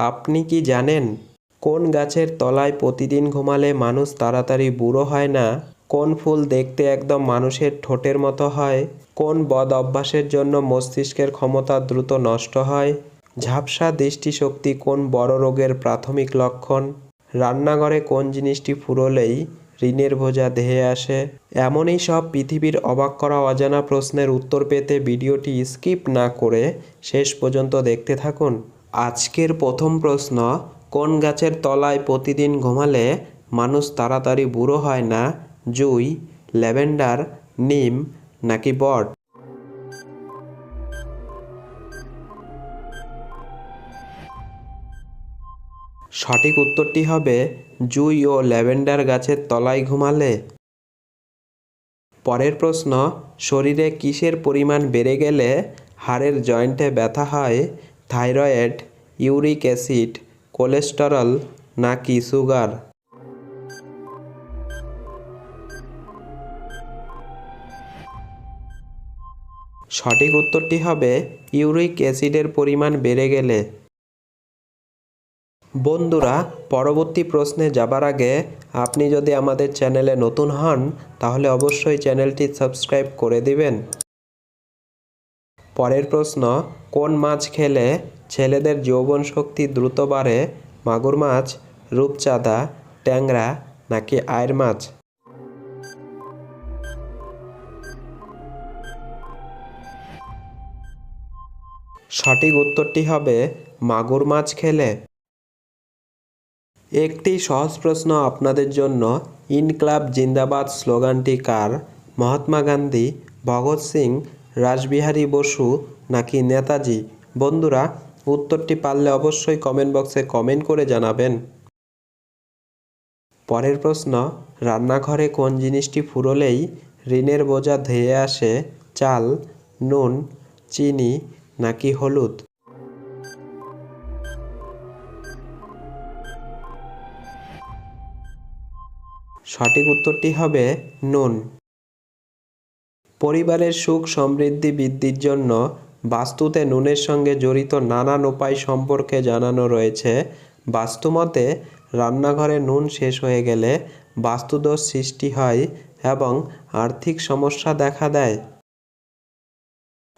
আপনি কি জানেন কোন গাছের তলায় প্রতিদিন ঘুমালে মানুষ তাড়াতাড়ি বুড়ো হয় না? কোন ফুল দেখতে একদম মানুষের ঠোঁটের মতো হয়? কোন বদ অভ্যাসের জন্য মস্তিষ্কের ক্ষমতা দ্রুত নষ্ট হয়? ঝাপসা দৃষ্টিশক্তি কোন বড় রোগের প্রাথমিক লক্ষণ? রান্নাঘরে কোন জিনিসটি ফুরোলেই ঋণের বোঝা ধেয়ে আসে? এমনই সব পৃথিবীর অবাক করা অজানা প্রশ্নের উত্তর পেতে ভিডিওটি স্কিপ না করে শেষ পর্যন্ত দেখতে থাকুন। আজকের প্রথম প্রশ্ন, কোন গাছের তলায় প্রতিদিন ঘুমালে মানুষ তাড়াতাড়ি বুড়ো হয় না, জুই, ল্যাভেন্ডার, নিম নাকি বট? সঠিক উত্তরটি হবে, জুই ও ল্যাভেন্ডার গাছের তলায় ঘুমালে। পরের প্রশ্ন, শরীরে কিসের পরিমাণ বেড়ে গেলে হাড়ের জয়েন্টে ব্যথা হয়? থাইরয়েড, ইউরিক অ্যাসিড, কোলেস্টেরল নাকি সুগার? সঠিক উত্তরটি হবে ইউরিক অ্যাসিডের পরিমাণ বেড়ে গেলে। বন্ধুরা, পরবর্তী প্রশ্নে যাবার আগে আপনি যদি আমাদের চ্যানেলে নতুন হন, তাহলে অবশ্যই চ্যানেলটি সাবস্ক্রাইব করে দিবেন। পরের প্রশ্ন, কোন মাছ খেলে ছেলেদের যৌবন শক্তি দ্রুত বাড়ে, মাগুর মাছ, রূপচাঁদা, ট্যাংরা, নাকি আয়ের মাছ? সঠিক উত্তরটি হবে, মাগুর মাছ খেলে। একটি সহজ প্রশ্ন আপনাদের জন্য, ইনক্লাব জিন্দাবাদ স্লোগানটি কার? মহাত্মা গান্ধী, ভগৎ সিং রাসবিহারী বসু নাকি নেতাজি? বন্ধুরা, উত্তরটি পারলে অবশ্যই কমেন্ট বক্সে কমেন্ট করে জানাবেন। পরের প্রশ্ন, রান্নাঘরে কোন জিনিসটি ফুরোলেই ঋণের বোঝা ধেয়ে আসে চাল, নুন, চিনি নাকি হলুদ? সঠিক উত্তরটি হবে নুন। পরিবারের সুখ, সমৃদ্ধি, বৃদ্ধির জন্য বাস্তুতে নুনের সঙ্গে জড়িত নানান উপায় সম্পর্কে জানানো রয়েছে। বাস্তুমতে রান্নাঘরে নুন শেষ হয়ে গেলে বাস্তুদোষ সৃষ্টি হয় এবং আর্থিক সমস্যা দেখা দেয়।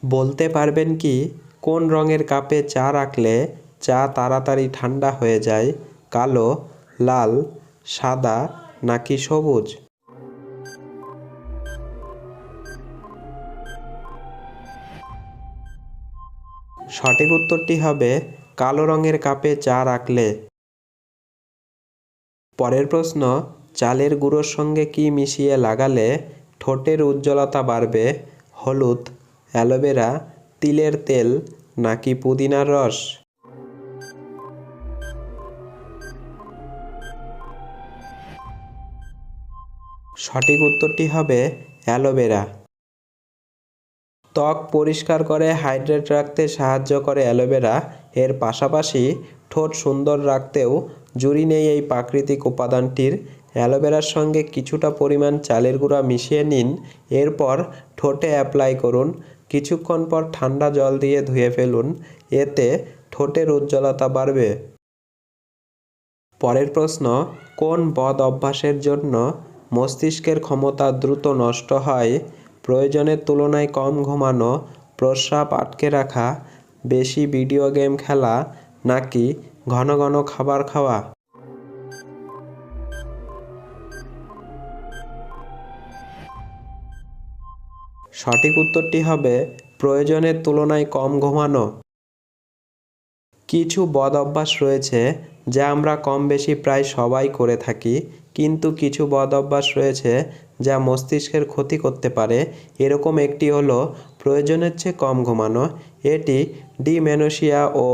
বলতে পারবেন কি, কোন রঙের কাপে চা রাখলে চা তাড়াতাড়ি ঠান্ডা হয়ে যায়, কালো, লাল, সাদা নাকি সবুজ? সঠিক উত্তরটি হবে কালো রঙের কাপে চা রাখলে। পরের প্রশ্ন, চালের গুঁড়োর সঙ্গে কি মিশিয়ে লাগালে ঠোঁটের উজ্জ্বলতা বাড়বে? হলুদ, অ্যালোভেরা, তিলের তেল নাকি পুদিনার রস? সঠিক উত্তরটি হবে অ্যালোভেরা। ত্বক পরিষ্কার করে, হাইড্রেট রাখতে সাহায্য করে অ্যালোভেরা। এর পাশাপাশি ঠোঁট সুন্দর রাখতেও জুড়ি নেই এই প্রাকৃতিক উপাদানটির। অ্যালোভেরার সঙ্গে কিছুটা পরিমাণ চালের গুঁড়া মিশিয়ে নিন, এরপর ঠোঁটে অ্যাপ্লাই করুন। কিছুক্ষণ পর ঠান্ডা জল দিয়ে ধুয়ে ফেলুন, এতে ঠোঁটের উজ্জ্বলতা বাড়বে। পরের প্রশ্ন, কোন বদ অভ্যাসের জন্য মস্তিষ্কের ক্ষমতা দ্রুত নষ্ট হয়? প্রয়োজনের তুলনায় কম ঘুমানো, প্রস্রাব আটকে রাখা, বেশি ভিডিও গেম খেলা, নাকি ঘন ঘন খাবার খাওয়া? সঠিক উত্তরটি হবে প্রয়োজনের তুলনায় কম ঘুমানো। কিছু বদ অভ্যাস রয়েছে যা আমরা কম বেশি প্রায় সবাই করে থাকি কিন্তু কিছু বদ অভ্যাস রয়েছে যা মস্তিষ্কের ক্ষতি করতে পারে। এরকম একটি হলো প্রয়োজনের চেয়ে কম ঘুমানো। এটি ডিমেনোসিয়া ও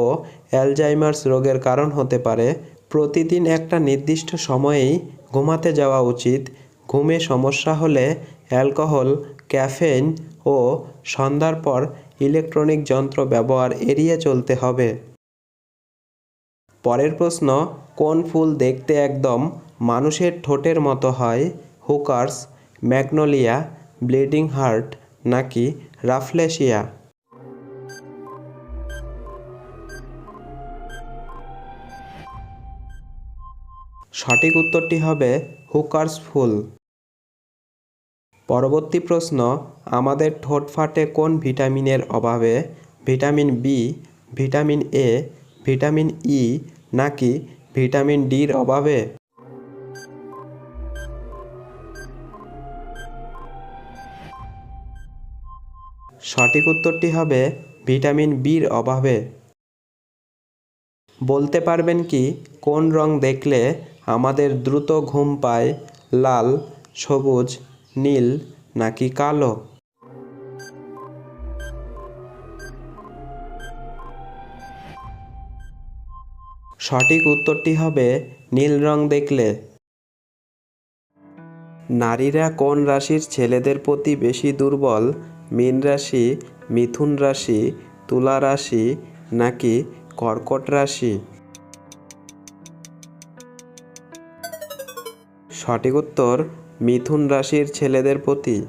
অ্যালজাইমার্স রোগের কারণ হতে পারে। প্রতিদিন একটা নির্দিষ্ট সময়েই ঘুমাতে যাওয়া উচিত। ঘুমে সমস্যা হলে অ্যালকোহল, ক্যাফেইন ও সন্ধ্যার পর ইলেকট্রনিক যন্ত্র ব্যবহার এড়িয়ে চলতে হবে। পরের প্রশ্ন, কোন ফুল দেখতে একদম মানুষের ঠোঁটের মতো হয়, হুকার্স, ম্যাগনোলিয়া, ব্লিডিং হার্ট নাকি রাফলেশিয়া? সঠিক উত্তরটি হবে হুকার্স ফুল। পরবর্তী প্রশ্ন, আমাদের ঠোঁট ফাটে কোন ভিটামিনের অভাবে? Vitamin B, vitamin A, vitamin E নাকি ভিটামিন ডির অভাবে? সঠিক উত্তরটি হবে ভিটামিন বির অভাবে। বলতে পারবেন কি, কোন রং দেখলে আমাদের দ্রুত ঘুম পায়, লাল, সবুজ, নীল নাকি কালো? সঠিক উত্তরটি হবে নীল রং দেখলে। নারীরা কোন রাশির ছেলেদের প্রতি বেশি দুর্বল মীন রাশি, মিথুন রাশি, তুলা রাশি নাকি কর্কট রাশি? সঠিক উত্তর, মিথুন রাশির ছেলেদের প্রতি।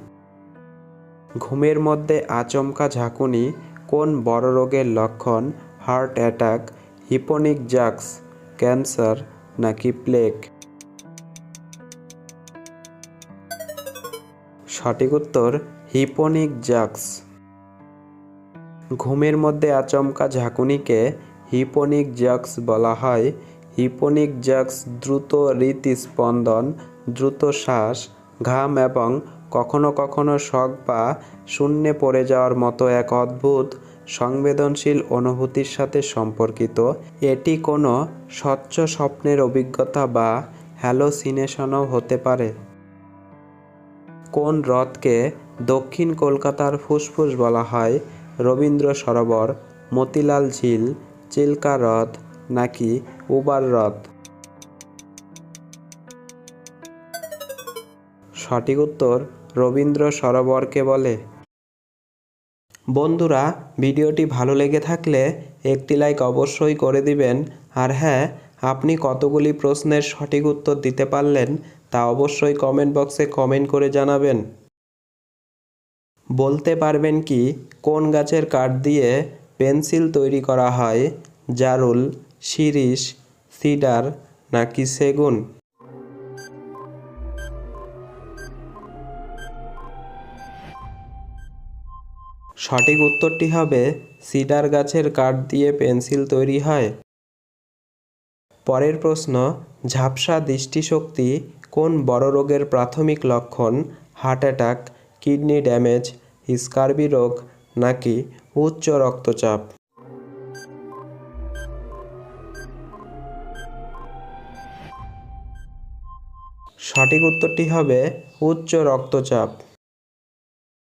ঘুমের মধ্যে আচমকা ঝাঁকুনি, কোন বড় রোগের লক্ষণ? হার্ট অ্যাটাক, হিপোনিক জাক্স, ক্যান্সার নাকি প্লেগ? সঠিক উত্তর, হিপোনিক জাক্স। ঘুমের মধ্যে আচমকা ঝাঁকুনিকে হিপোনিক জাক্স বলা হয়। হিপোনিক জাক্স দ্রুত হৃৎস্পন্দন দ্রুত শ্বাস, ঘাম এবং কখনো কখনো শখ বা শূন্যে পড়ে যাওয়ার মতো এক অদ্ভুত, সংবেদনশীল অনুভূতির সাথে সম্পর্কিত। এটি কোনো স্বচ্ছ স্বপ্নের অভিজ্ঞতা বা হ্যালোসিনেশনও হতে পারে। কোন হ্রদকে দক্ষিণ কলকাতার ফুসফুস বলা হয়? রবীন্দ্র সরোবর, মতিলাল ঝিল, চিল্কা হ্রদ নাকি উবার হ্রদ? সঠিক উত্তর রবীন্দ্র সরোবরকে বলে। বন্ধুরা, ভিডিওটি ভালো লেগে থাকলে একটি লাইক অবশ্যই করে দিবেন। আর হ্যাঁ আপনি কতগুলি প্রশ্নের সঠিক উত্তর দিতে পারলেন তা অবশ্যই কমেন্ট বক্সে কমেন্ট করে জানাবেন। বলতে পারবেন কি, কোন গাছের কাঠ দিয়ে পেন্সিল তৈরি করা হয়, জারুল, শিরিষ, সিডার নাকি সেগুন? সঠিক উত্তরটি হবে, সিডার গাছের কাঠ দিয়ে পেন্সিল তৈরি হয়। পরের প্রশ্ন, ঝাপসা দৃষ্টিশক্তি কোন বড় রোগের প্রাথমিক লক্ষণ? Heart attack kidney damage scurvy রোগ, নাকি উচ্চ রক্তচাপ? সঠিক উত্তরটি হবে উচ্চ রক্তচাপ।